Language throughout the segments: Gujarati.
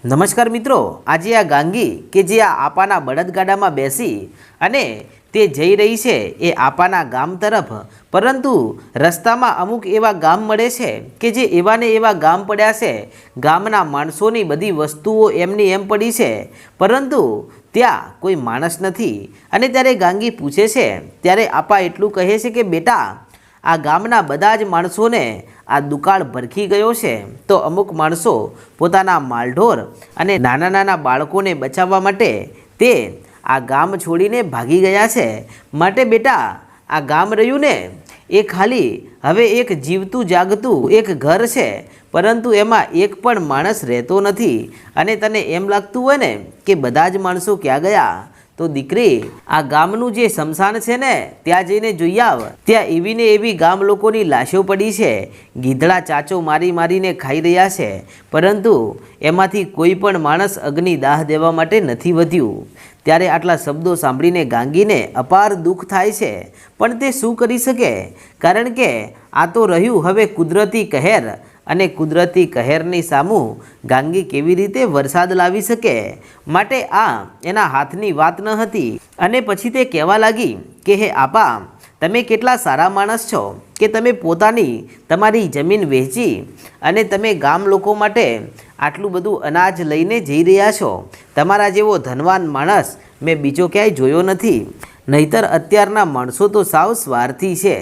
નમસ્કાર મિત્રો, આજે આ ગાંગી કે જે આ આપાના બળદગાડામાં બેસી અને તે જઈ રહી છે એ આપાના ગામ તરફ. પરંતુ રસ્તામાં અમુક એવા ગામ મળે છે કે જે એવા ને એવા ગામ પડ્યા છે. ગામના માણસોની બધી વસ્તુઓ એમની એમ પડી છે. પરંતુ ત્યાં કોઈ માણસ નથી. અને ત્યારે ગાંગી પૂછે છે, ત્યારે આપા એટલું કહે છે કે, બેટા આ ગામના બધા જ માણસોને આ દુકાળ ભરખી ગયો છે. તો અમુક માણસો પોતાના માલઢોર અને નાના નાના બાળકોને બચાવવા માટે તે આ ગામ છોડીને ભાગી ગયા છે. માટે બેટા, આ ગામ રહ્યું ને એ ખાલી હવે એક જીવતું જાગતું એક ઘર છે, પરંતુ એમાં એક પણ માણસ રહેતો નથી. અને તને એમ લાગતું હોય ને કે બધા જ માણસો ક્યાં ગયા? તો દીકરી, આ ગામનું જે શમશાન છે ને, ત્યાં જઈને જોઈ આવ. ત્યાં એવી ને એવી ગામ લોકોની લાશો પડી છે. ગીધડા ચાચો મારી મારીને ખાઈ રહ્યા છે. પરંતુ એમાંથી કોઈ પણ માણસ અગ્નિ દાહ દેવા માટે નથી વધ્યું. ત્યારે આટલા શબ્દો સાંભળીને ગાંગીને અપાર દુઃખ થાય છે. પણ તે શું કરી શકે? કારણ કે આ તો રહ્યું હવે કુદરતી કહેર. અને કુદરતી કહેરની સામું ગાંગી કેવી રીતે વરસાદ લાવી શકે? માટે આ એના હાથની વાત ન હતી. અને પછી તે કહેવા લાગી કે, હે આપા, તમે કેટલા સારા માણસ છો કે તમે પોતાની તમારી જમીન વેચી અને તમે ગામ લોકો માટે આટલું બધું અનાજ લઈને જઈ રહ્યા છો. તમારા જેવો ધનવાન માણસ મેં બીજો ક્યાંય જોયો નથી. નહીતર અત્યારના માણસો તો સાવ સ્વાર્થી છે.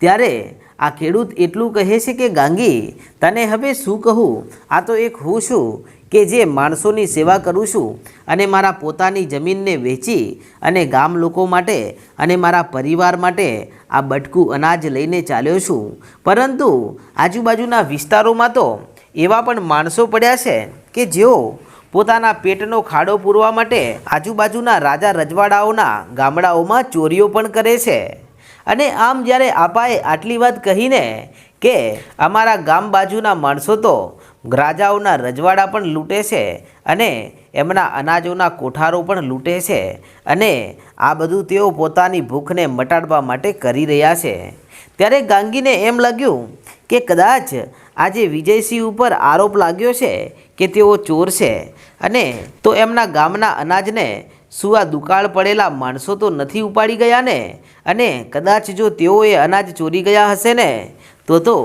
ત્યારે આ ખેડૂત એટલું કહે છે કે, ગાંગી, તને હવે શું કહું? આ તો એક હું છું કે જે માણસોની સેવા કરું છું અને મારા પોતાની જમીનને વેચી અને ગામ લોકો માટે અને મારા પરિવાર માટે આ બટકું અનાજ લઈને ચાલ્યો છું. પરંતુ આજુબાજુના વિસ્તારોમાં તો એવા પણ માણસો પડ્યા છે કે જેઓ પોતાના પેટનો ખાડો પૂરવા માટે આજુબાજુના રાજા રજવાડાઓના ગામડાઓમાં ચોરીઓ પણ કરે છે. અને આમ જ્યારે આપાએ આટલી વાત કહીને કે અમારા ગામ બાજુના માણસો તો રાજાઓના રજવાડા પણ લૂંટે છે અને એમના અનાજોના કોઠારો પણ લૂંટે છે અને આ બધું તેઓ પોતાની ભૂખને મટાડવા માટે કરી રહ્યા છે. ત્યારે ગાંગીને એમ લાગ્યું કે કદાચ આજે વિજયસિંહ ઉપર આરોપ લાગ્યો છે કે તેઓ ચોર છે અને તો એમના ગામના અનાજને શું આ દુકાળ પડેલા માણસો તો નથી ઉપાડી ગયા ને અને કદાચ જો તેઓએ અનાજ ચોરી ગયા હશે ને તો તો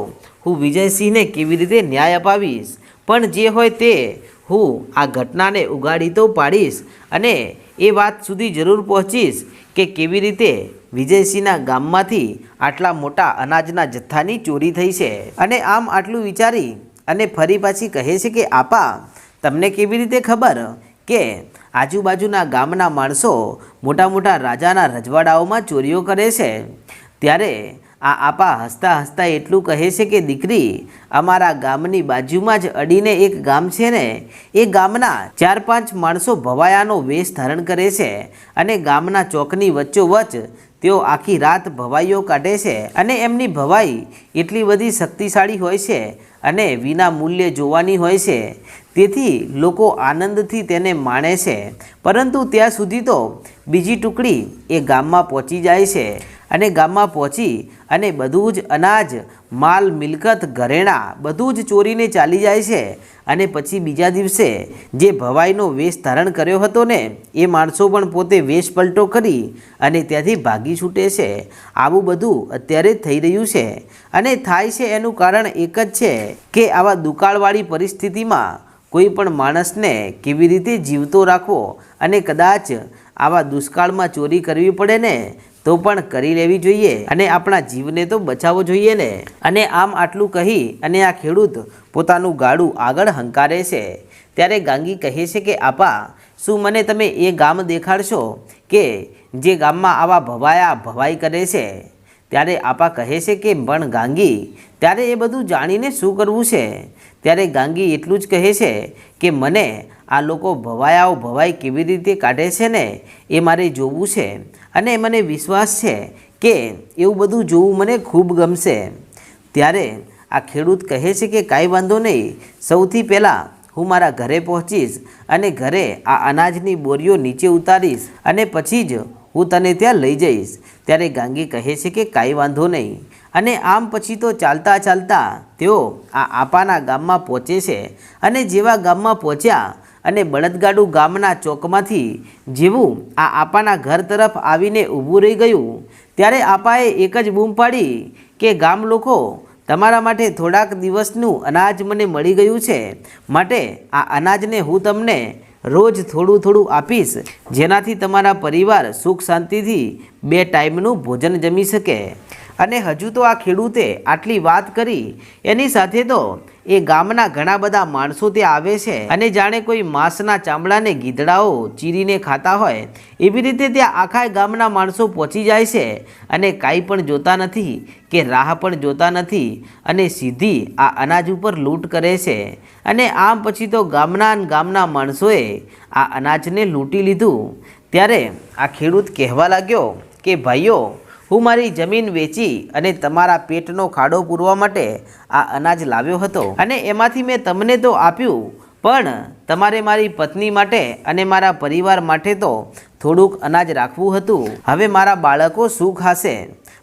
હું વિજયસિંહને કેવી રીતે ન્યાય અપાવીશ? પણ જે હોય તે હું આ ઘટનાને ઉગાડી તો પાડીશ અને એ વાત સુધી જરૂર પહોંચીશ કે કેવી રીતે વિજયસિંહના ગામમાંથી આટલા મોટા અનાજના જથ્થાની ચોરી થઈ છે. અને આમ આટલું વિચારી અને ફરી પાછી કહે છે કે, આપા, તમને કેવી રીતે ખબર કે આજુબાજુના ગામના માણસો મોટા મોટા રાજાના રજવાડાઓમાં ચોરીઓ કરે છે. ત્યારે આ આપા હસતા હસતા એટલું કહે છે કે, દીકરી, અમારા ગામની બાજુમાં જ અડીને એક ગામ છે ને, એ ગામના ચાર પાંચ માણસો ભવાયાનો વેશ ધારણ કરે છે અને ગામના ચોકની વચ્ચોવચ્ચ તેઓ આખી રાત ભવાઈઓ કાઢે છે અને એમની ભવાઈ એટલી બધી શક્તિશાળી હોય છે અને વિના મૂલ્યે જોવાની હોય છે. તેથી લોકો આનંદથી તેને માણે છે. પરંતુ ત્યાં સુધી તો બીજી ટુકડી એ ગામમાં પહોંચી જાય છે અને ગામમાં પહોંચી અને બધું જ અનાજ, માલ, મિલકત, ઘરેણાં બધું જ ચોરીને ચાલી જાય છે અને પછી બીજા દિવસે જે ભવાઈનો વેશ ધારણ કર્યો હતો ને, એ માણસો પણ પોતે વેશ પલટો કરી અને ત્યાંથી ભાગી છૂટે છે. આવું બધું અત્યારે થઈ રહ્યું છે અને થાય છે એનું કારણ એક જ છે કે આવા દુકાળવાળી પરિસ્થિતિમાં કોઈ પણ માણસને કેવી રીતે જીવતો રાખવો અને કદાચ આવા દુષ્કાળમાં ચોરી કરવી પડે ને, તો પણ કરી લેવી જોઈએ અને આપણા જીવને તો બચાવવો જોઈએ ને. અને આમ આટલું કહી અને આ ખેડૂત પોતાનું ગાડું આગળ હંકારે છે. ત્યારે ગાંગી કહે છે કે, આપા, શું મને તમે એ ગામ દેખાડશો કે જે ગામમાં આવા ભવાયા ભવાઈ કરે છે? ત્યારે આપા કહે છે કે, પણ ગાંગી, ત્યારે એ બધું જાણીને શું કરવું છે? ત્યારે ગાંગી એટલું જ કહે છે કે, મને આ લોકો ભવાયાઓ ભવાઈ કેવી રીતે કાઢે છે ને? એ મારે જોવું છે. અને મને વિશ્વાસ છે કે એવું બધું જોવું મને ખૂબ ગમશે. ત્યારે આ ખેડૂત કહે છે કે, કાંઈ વાંધો નહીં. સૌથી પહેલાં હું મારા ઘરે પહોંચીશ અને ઘરે આ અનાજની બોરીઓ નીચે ઉતારીશ અને પછી જ હું તને ત્યાં લઈ જઈશ. ત્યારે ગાંગી કહે છે કે, કાંઈ વાંધો નહીં. અને આમ પછી તો ચાલતા ચાલતા તેઓ આ આપાના ગામમાં પહોંચે છે અને જેવા ગામમાં પહોંચ્યા અને બળદગાડું ગામના ચોકમાંથી જેવું આ આપાના ઘર તરફ આવીને ઊભું રહી ગયું, ત્યારે આપાએ એક જ બૂમ પાડી કે, ગામ લોકો, તમારા માટે થોડાક દિવસનું અનાજ મને મળી ગયું છે. માટે આ અનાજને હું તમને રોજ થોડું થોડું આપીશ, જેનાથી તમારા પરિવાર સુખ શાંતિથી બે ટાઈમનું ભોજન જમી શકે. અને હજુ તો આ ખેડૂતે આટલી વાત કરી, એની સાથે તો એ ગામના ઘણા બધા માણસો ત્યાં આવે છે અને જાણે કોઈ માંસના ચામડાને ગીધડાઓ ચીરીને ખાતા હોય, એવી રીતે ત્યાં આખા ગામના માણસો પહોંચી જાય છે અને કાંઈ પણ જોતા નથી કે રાહ પણ જોતા નથી અને સીધી આ અનાજ ઉપર લૂંટ કરે છે. અને આમ પછી તો ગામના ગામના માણસોએ આ અનાજને લૂંટી લીધું. ત્યારે આ ખેડૂત કહેવા લાગ્યો કે, ભાઈઓ હું મારી જમીન વેચી અને તમારા પેટનો ખાડો પૂરવા માટે આ અનાજ લાવ્યો હતો. અને એમાંથી મેં તમને તો આપ્યું, પણ તમારે મારી પત્ની માટે અને મારા પરિવાર માટે તો થોડુંક અનાજ રાખવું હતું. હવે મારા બાળકો શું ખાશે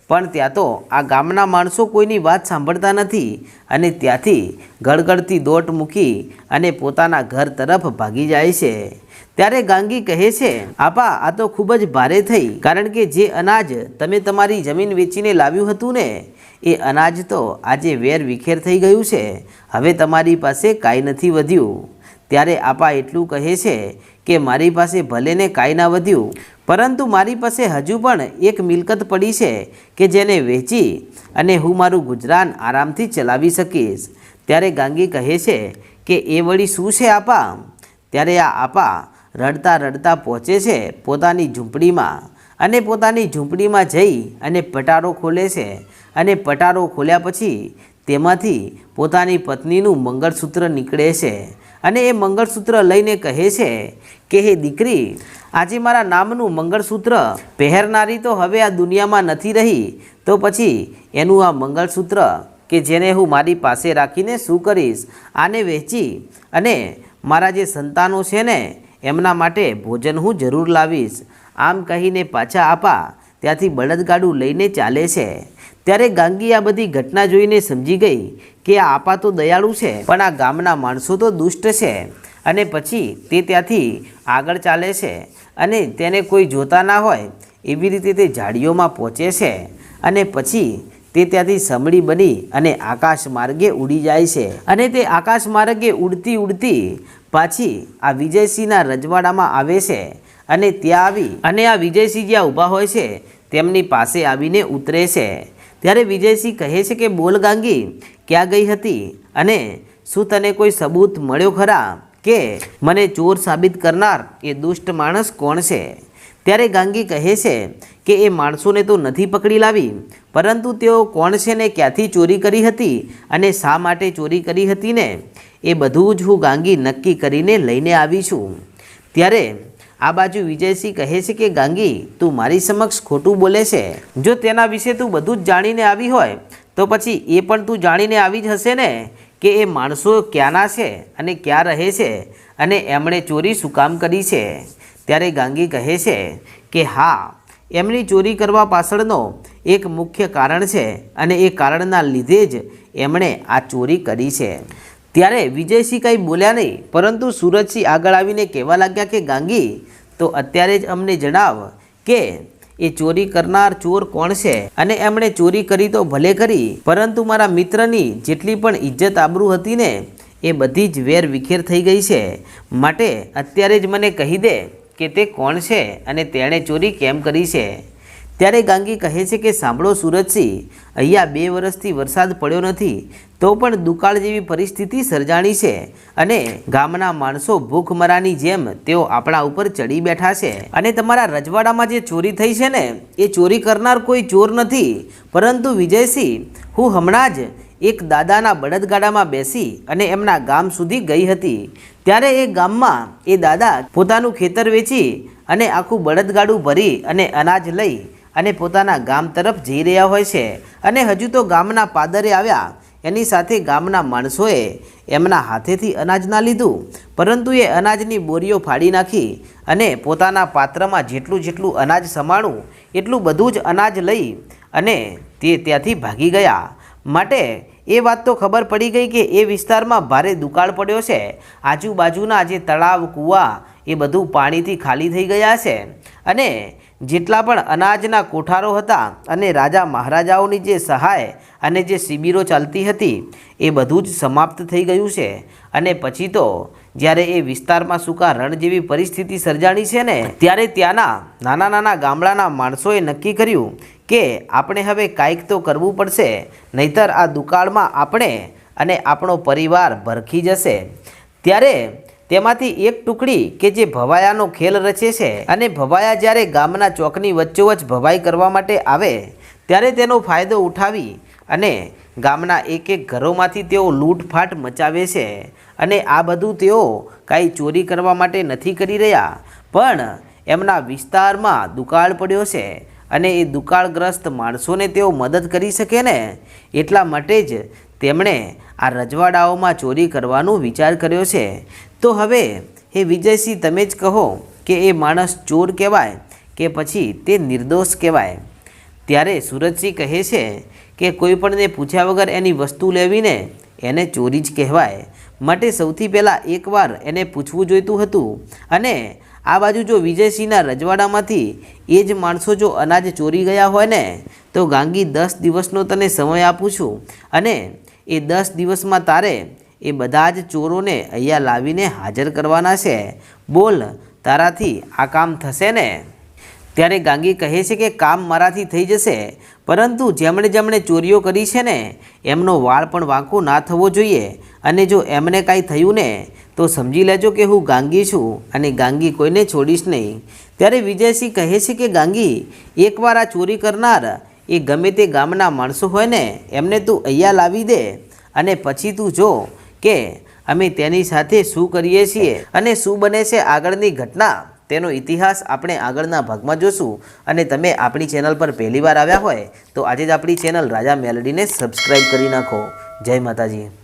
પણ ત્યાં તો આ ગામના માણસો કોઈની વાત સાંભળતા નથી અને ત્યાંથી ગળગળતી દોટ મૂકી અને પોતાના ઘર તરફ ભાગી જાય છે. ત્યારે ગાંગી કહે છે, આપા, આ તો ખૂબ જ ભારે થઈ. કારણ કે જે અનાજ તમે તમારી જમીન વેચીને લાવ્યું હતું ને, એ અનાજ તો આજે વેર વિખેર થઈ ગયું છે. હવે તમારી પાસે કાંઈ નથી વધ્યું. ત્યારે આપા એટલું કહે છે કે, મારી પાસે ભલે ને કાંઈ ના વધ્યું, પરંતુ મારી પાસે હજુ પણ એક મિલકત પડી છે કે જેને વેચી અને હું મારું ગુજરાન આરામથી ચલાવી શકીશ. ત્યારે ગાંગી કહે છે કે, એ વળી શું છે આપા? ત્યારે આ આપા રડતા રડતા પહોંચે છે પોતાની ઝૂંપડીમાં અને પોતાની ઝૂંપડીમાં જઈ અને પટારો ખોલે છે. અને પટારો ખોલ્યા પછી તેમાંથી પોતાની પત્નીનું મંગળસૂત્ર નીકળે છે અને એ મંગળસૂત્ર લઈને કહે છે કે, હે દીકરી, આજે મારા નામનું મંગળસૂત્ર પહેરનારી તો હવે આ દુનિયામાં નથી રહી. તો પછી એનું આ મંગળસૂત્ર કે જેને હું મારી પાસે રાખીને શું કરીશ? આને વહેંચી અને મારા જે સંતાનો છે ને એમના માટે ભોજન હું જરૂર લાવીશ. આમ કહીને પાછા આપા ત્યાંથી બળદગાડું લઈને ચાલે છે. ત્યારે ગાંગી આ બધી ઘટના જોઈને સમજી ગઈ કે આપા તો દયાળુ છે, પણ આ ગામના માણસો તો દુષ્ટ છે અને પછી તે ત્યાંથી આગળ ચાલે છે અને તેને કોઈ જોતા ના હોય એવી રીતે તે ઝાડીઓમાં પહોંચે છે અને પછી તે ત્યાંથી સમળી બની અને આકાશ માર્ગે ઉડી જાય છે. અને તે આકાશ માર્ગે ઉડતી ઉડતી પાછી આ વિજયસિંહના રજવાડામાં આવે છે અને ત્યાં આવી અને આ વિજયસિંહ જ્યાં ઊભા હોય છે, તેમની પાસે આવીને ઉતરે છે. ત્યારે વિજયસિંહ કહે છે કે, બોલ ગાંગી, ક્યાં ગઈ હતી અને શું તને કોઈ સબૂત મળ્યો ખરા કે મને ચોર સાબિત કરનાર એ દુષ્ટ માણસ કોણ છે? ત્યારે ગાંગી કહે છે કે, એ માણસોને તો નથી પકડી લાવી, પરંતુ તેઓ કોણ છે ને ક્યાંથી ચોરી કરી હતી અને શા માટે ચોરી કરી હતી ને? એ બધું જ હું ગાંગી નક્કી કરીને લઈને આવી છું. ત્યારે આ બાજુ વિજયસિંહ કહે છે કે, ગાંગી, તું મારી સમક્ષ ખોટું બોલે છે. જો તેના વિશે તું બધું જ જાણીને આવી હોય, તો પછી એ પણ તું જાણીને આવી જ હશે ને? કે એ માણસો ક્યાંના છે અને ક્યાં રહે છે? અને એમણે ચોરી શું કામ કરી છે? ત્યારે ગાંગી કહે છે કે, હા, એમની ચોરી કરવા પાછળનો એક મુખ્ય કારણ છે અને એ કારણના લીધે જ એમણે આ ચોરી કરી છે. ત્યારે વિજયસિંહ કંઈ બોલ્યા નહીં, પરંતુ સુરજસિંહ આગળ આવીને કહેવા લાગ્યા કે, ગાંગી, તો અત્યારે જ અમને જણાવ કે એ ચોરી કરનાર ચોર કોણ છે? અને એમણે ચોરી કરી તો ભલે કરી, પરંતુ મારા મિત્રની જેટલી પણ ઇજ્જત આબરૂ હતી ને, એ બધી જ વેર વિખેર થઈ ગઈ છે. માટે અત્યારે જ મને કહી દે કે તે કોણ છે અને તેણે ચોરી કેમ કરી છે. ત્યારે ગાંગી કહે છે કે, સાંભળો સુરજસિંહ અહીંયા બે વર્ષથી વરસાદ પડ્યો નથી, તો પણ દુકાળ જેવી પરિસ્થિતિ સર્જાણી છે અને ગામના માણસો ભૂખમરાની જેમ તેઓ આપણા ઉપર ચડી બેઠા છે. અને તમારા રજવાડામાં જે ચોરી થઈ છે ને, એ ચોરી કરનાર કોઈ ચોર નથી. પરંતુ વિજયસિંહ હું હમણાં જ એક દાદાના બળદગાડામાં બેસી અને એમના ગામ સુધી ગઈ હતી. ત્યારે એ ગામમાં એ દાદા પોતાનું ખેતર વેચી અને આખું બળદગાડું ભરી અને અનાજ લઈ અને પોતાના ગામ તરફ જઈ રહ્યા હોય છે. અને હજુ તો ગામના પાદરે આવ્યા. એની સાથે ગામના માણસોએ એમના હાથેથી અનાજ ના લીધું. પરંતુ એ અનાજની બોરીઓ ફાડી નાખી અને પોતાના પાત્રમાં જેટલું જેટલું અનાજ સમાણું, એટલું બધું જ અનાજ લઈ અને તે ત્યાંથી ભાગી ગયા. માટે એ વાત તો ખબર પડી ગઈ કે એ વિસ્તારમાં ભારે દુકાળ પડ્યો છે. આજુબાજુના જે તળાવ, કૂવા એ બધું પાણીથી ખાલી થઈ ગયા છે. અને જેટલા પણ અનાજના કોઠારો હતા અને રાજા મહારાજાઓની જે સહાય અને જે શિબિરો ચાલતી હતી, એ બધું જ સમાપ્ત થઈ ગયું છે. અને પછી તો, જ્યારે એ વિસ્તારમાં સૂકા રણ જેવી પરિસ્થિતિ સર્જાણી છે ને, ત્યારે ત્યાંના નાના નાના ગામડાના માણસોએ નક્કી કર્યું કે આપણે હવે કાંઈક તો કરવું પડશે, નહીતર આ દુકાળમાં આપણે અને આપણો પરિવાર ભરખી જશે. ત્યારે તેમાંથી એક ટુકડી કે જે ભવાયાનો ખેલ રચે છે અને ભવાયા જ્યારે ગામના ચોકની વચ્ચોવચ્ચ ભવાઈ કરવા માટે આવે, ત્યારે તેનો ફાયદો ઉઠાવી અને ગામના એક એક ઘરોમાંથી તેઓ લૂંટફાટ મચાવે છે. અને આ બધું તેઓ કાંઈ ચોરી કરવા માટે નથી કરી રહ્યા, પણ એમના વિસ્તારમાં દુકાળ પડ્યો છે અને એ દુકાળગ્રસ્ત માણસોને તેઓ મદદ કરી શકે ને? એટલા માટે જ તેમણે આ રજવાડાઓમાં ચોરી કરવાનો વિચાર કર્યો છે. તો હવે એ વિજયસિંહ, તમે જ કહો કે એ માણસ ચોર કહેવાય કે પછી તે નિર્દોષ કહેવાય? ત્યારે સુરજસિંહ કહે છે કે કોઈપણને પૂછ્યા વગર એની વસ્તુ લેવીને એને ચોરી જ કહેવાય. માટે સૌથી પહેલાં એકવાર એને પૂછવું જોઈતું હતું. અને આ બાજુ જો વિજયસિંહના રજવાડામાંથી એ જ માણસો જો અનાજ ચોરી ગયા હોય ને, તો ગાંગી દસ દિવસનો તને સમય આપું છું. અને એ દસ દિવસમાં તારે એ બધા જ ચોરોને અહીંયા લાવીને હાજર કરવાના છે. બોલ, તારાથી આ કામ થશે ને? ત્યારે ગાંગી કહે છે કે કામ મારાથી થઈ જશે, પરંતુ જેમણે જેમણે ચોરીઓ કરી છે ને, એમનો વાળ પણ વાંકો ના થવો જોઈએ. અને જો એમને કાંઈ થયું ને, તો સમજી લેજો કે હું ગાંગી છું અને ગાંગી કોઈને છોડીશ નહીં. ત્યારે વિજયસિંહ કહે છે કે ગાંગી, એકવાર આ ચોરી કરનાર એ ગમે તે ગામના માણસો હોય ને, એમને તું અહીંયા લાવી દે અને પછી તું જો કે અમે તેની સાથે શું કરીએ છીએ અને શું બને છે આગળની ઘટના? તેનો ઇતિહાસ આપણે આગળના ભાગમાં જોશું. અને તમે આપણી ચેનલ પર પહેલીવાર આવ્યા હોય, તો આજે જ આપણી ચેનલ રાજા મેલડીને સબસ્ક્રાઈબ કરી નાખો. જય માતાજી.